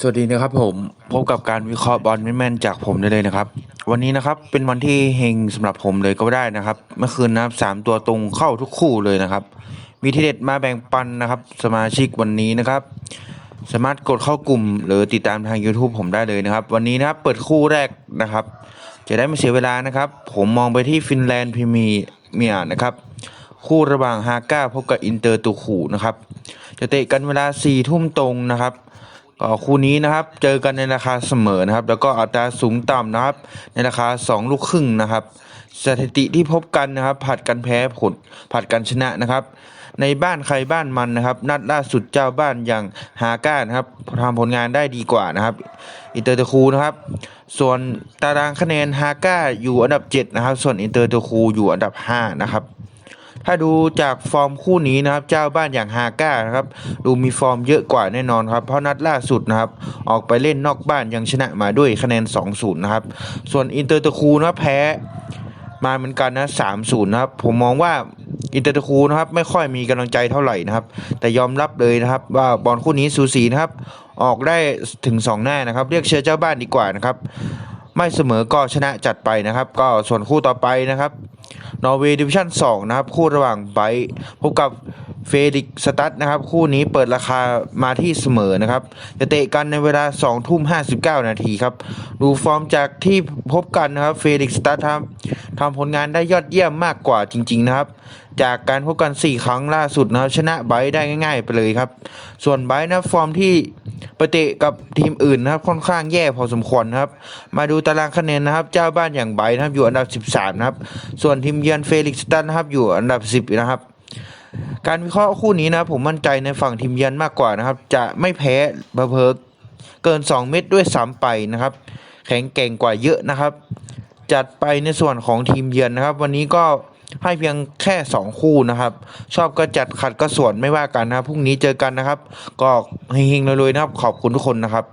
สวัสดีนะครับผมพบกับการวิเคราะห์บอลแม่นๆจากผมได้เลยนะครับ วันนี้นะครับเป็นวันที่เฮงสำหรับผมเลยก็ได้นะครับ เมื่อคืนนะครับสามตัวตรงเข้าทุกคู่เลยนะครับ มีทีเด็ดมาแบ่งปันนะครับ สมาชิกวันนี้นะครับ สามารถกดเข้ากลุ่ม หรือติดตามทาง YouTube ผมได้เลยนะครับ วันนี้นะครับเปิดคู่แรกนะครับ จะได้ไม่เสียเวลานะครับ ผมมองไปที่ฟินแลนด์พรีเมีเมียร์นะครับคู่ระหว่างฮาก้าพบกับอินเตอร์ตูขูนะครับ จะเตะกันเวลา4ทุ่มตรงนะครับ คู่นี้นะครับเจอกันในราคาเสมอนะครับ แล้วก็อัตราสูงต่ำนะครับ ในราคา 2 ลูกครึ่งนะครับ สถิติที่พบกันนะครับ ผัดกันแพ้ผลผัดกันชนะนะครับ ในบ้านใครบ้านมันนะครับ นัดล่าสุดเจ้าบ้านอย่างฮาก้านะครับทำผลงานได้ดีกว่านะครับ อินเตอร์ตคูนะครับ ส่วนตารางคะแนนฮาก้าอยู่อันดับ 7 นะครับ ส่วนอินเตอร์ตคูอยู่อันดับ 5 นะครับ ถ้าดูจากฟอร์มคู่นี้นะครับ เจ้าบ้านอย่างฮาก้านะครับ ดูมีฟอร์มเยอะกว่าแน่นอนครับ เพราะนัดล่าสุดนะครับ ออกไปเล่นนอกบ้านยังชนะมาด้วยคะแนน 2-0 นะครับ ส่วนอินเตอร์ตะคูนะแพ้มาเหมือนกันนะ 3-0 นะครับ ผมมองว่าอินเตอร์ตะคูนะครับไม่ค่อยมีกำลังใจเท่าไหร่นะครับ แต่ยอมรับเลยนะครับ ว่าบอลคู่นี้สูสีนะครับ ออกได้ถึง 2 หน้านะครับ เรียกเชียร์เจ้าบ้านดีกว่านะครับ ไม่เสมอก็ชนะจัดไปนะครับ ก็ส่วนคู่ต่อไปนะครับ นอร์เวย์ดิวิชั่น2นะครับ คู่ระหว่างไบท์พบกับเฟดิกสตัดนะครับ คู่นี้เปิดราคามาที่เสมอนะครับ จะเตะกันในเวลา2ทุ่ม59 นาทีครับ ดูฟอร์มจากที่พบกันนะครับ เฟดิกสตัดทำทำผลงานได้ยอดเยี่ยมมากกว่าจริง ๆ นะครับ จากการพบกัน 4 ครั้งล่าสุดนะครับ ชนะไบท์ได้ง่าย ๆ ไปเลยครับ ส่วนไบท์นะฟอร์มที่ ไปเตะกับทีมอื่นนะครับค่อนข้างแย่พอสมควรนะครับ มาดูตารางคะแนนนะครับ เจ้าบ้านอย่างไบต์นะครับอยู่อันดับ 13 นะครับ ส่วนทีมเยือนเฟลิกสตันนะครับอยู่อันดับ 10 นะครับ การวิเคราะห์คู่นี้นะผมมั่นใจในฝั่งทีมเยือนมากกว่านะครับ จะไม่แพ้เพอๆเกิน 2 เม็ดด้วยซ้ำไปนะครับ แข็งแกร่งกว่าเยอะนะครับ จัดไปในส่วนของทีมเยือนนะครับ วันนี้ก็ ให้เพียงแค่ 2 คู่นะครับ ชอบก็จัดขัดก็ส่วนไม่ว่ากันนะครับพรุ่งนี้เจอกันนะครับ ก็เฮงๆรวยๆนะครับ ขอบคุณทุกคนนะครับ